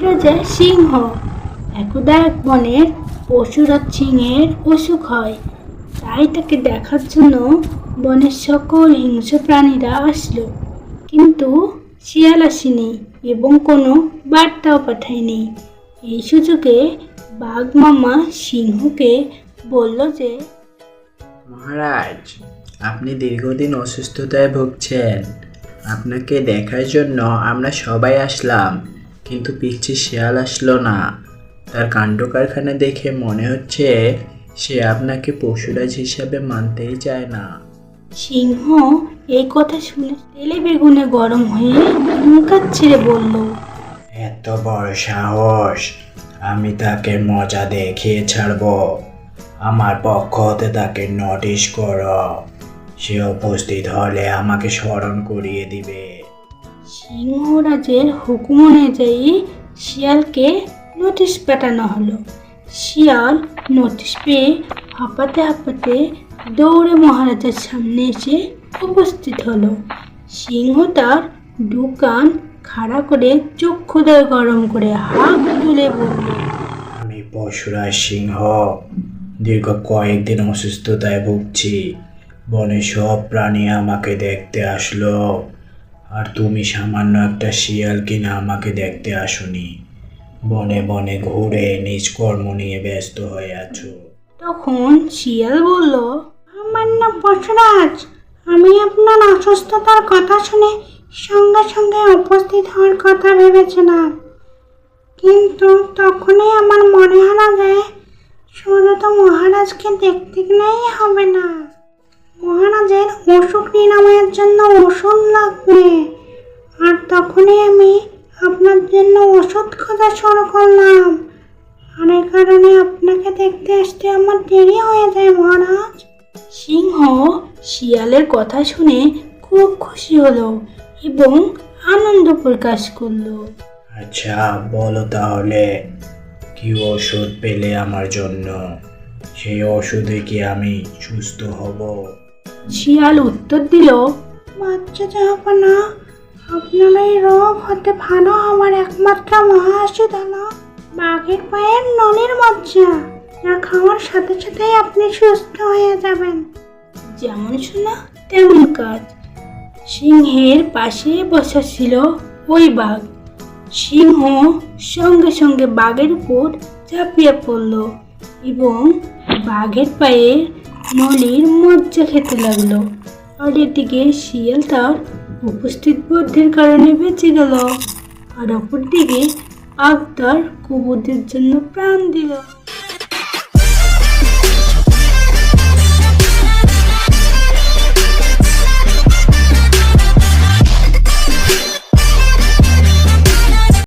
যায় সিংহ। একদা এক বনের পশুরাজ সিংহের অসুখ হয়। তাই তাকে দেখার জন্য বনের সকল হিংস্র প্রাণীরা আসলো। কিন্তু শিয়াল আসেনি এবং কোনো বার্তাও পাঠায়নি। এই সুযোগে বাঘ মামা সিংহকে বলল যে, মহারাজ, আপনি দীর্ঘদিন অসুস্থতায় ভুগছেন। আপনাকে দেখার জন্য আমরা সবাই আসলাম। কিন্তু পিচ্ছি শেয়াল আসলো না। তার কাণ্ড কারখানা দেখে মনে হচ্ছে সে আপনাকে পশুরাজ হিসাবে মানতেই চায় না। সিংহ এই কথা শুনে তেলে বেগুনে গরম হয়ে মুখার ছেড়ে বলল এত বড় সাহস আমি তাকে মজা দেখিয়ে ছাড়বো। আমার পক্ষ হতে তাকে নোটিশ করো। সে উপস্থিত হলে আমাকে স্মরণ করিয়ে দিবে। সিংহরাজের হুকুম অনুযায়ী শিয়ালকে নোটিশ পাঠানো হলো। শিয়াল নোটিশ পেয়ে হাঁপাতে হাঁপাতে দৌড়ে মহারাজের সামনে এসে উপস্থিত হলো। সিংহ তার দোকান খাড়া করে চক্ষুদয় গরম করে হাত তুলে বলল, আমি পশুরাজ সিংহ। দীর্ঘ কয়েকদিন অসুস্থতায় ভুগছি। বনে সব প্রাণী আমাকে দেখতে আসলো। আর তুমি সামান্য একটা শিয়াল কিনা আমাকে দেখতে আসোনি। বনে বনে ঘুরে নিজ কর্ম নিয়ে ব্যস্ত হয়ে আছো। তখন শিয়াল বলল, আমার নাম পশুরাজ আমি আপনার অসুস্থতার কথা শুনে সঙ্গে সঙ্গে উপস্থিত হওয়ার কথা ভেবেছিলাম। কিন্তু তখনই আমার মনে হলো যে, শুধু তো মহারাজকে দেখতে গেলেই হবে না। মহারাজের অসুখ নিরাময়ের জন্য ওষুধ লাগবে। আর তখনই আমি আপনার জন্য ওষুধ খোঁজা শুরু করলাম। আর এই কারণে আপনাকে দেখতে আসতে আমার দেরি হয়ে যায় মহারাজ। সিংহ শিয়ালের কথা শুনে খুব খুশি হলো এবং আনন্দ প্রকাশ করল। আচ্ছা বলো তাহলে কি ওষুধ পেলে আমার জন্য? সেই ওষুধে কি আমি সুস্থ হব? শিয়াল উত্তর দিল বাচ্চা যাবে না আপনার এই রোগ হতে ভালো আমার একমাত্র মহাশিদ হলো বাঘের পায়ের ননির মজ্জা। যা খাওয়ার সাথে সাথেই আপনি সুস্থ হয়ে যাবেন। যেমন শোনা তেমন কাজ। সিংহের পাশে বসা ছিল ওই বাঘ। সিংহ সঙ্গে সঙ্গে বাঘের উপর ঝাঁপিয়ে পড়ল এবং বাঘের পায়ে নলির মজ্জা খেতে লাগল। আর এদিকে শিয়াল তার উপস্থিত বুদ্ধির কারণে বেঁচে গেল। আর অপরদিকে আগ তার কুবুদের জন্য প্রাণ দিল।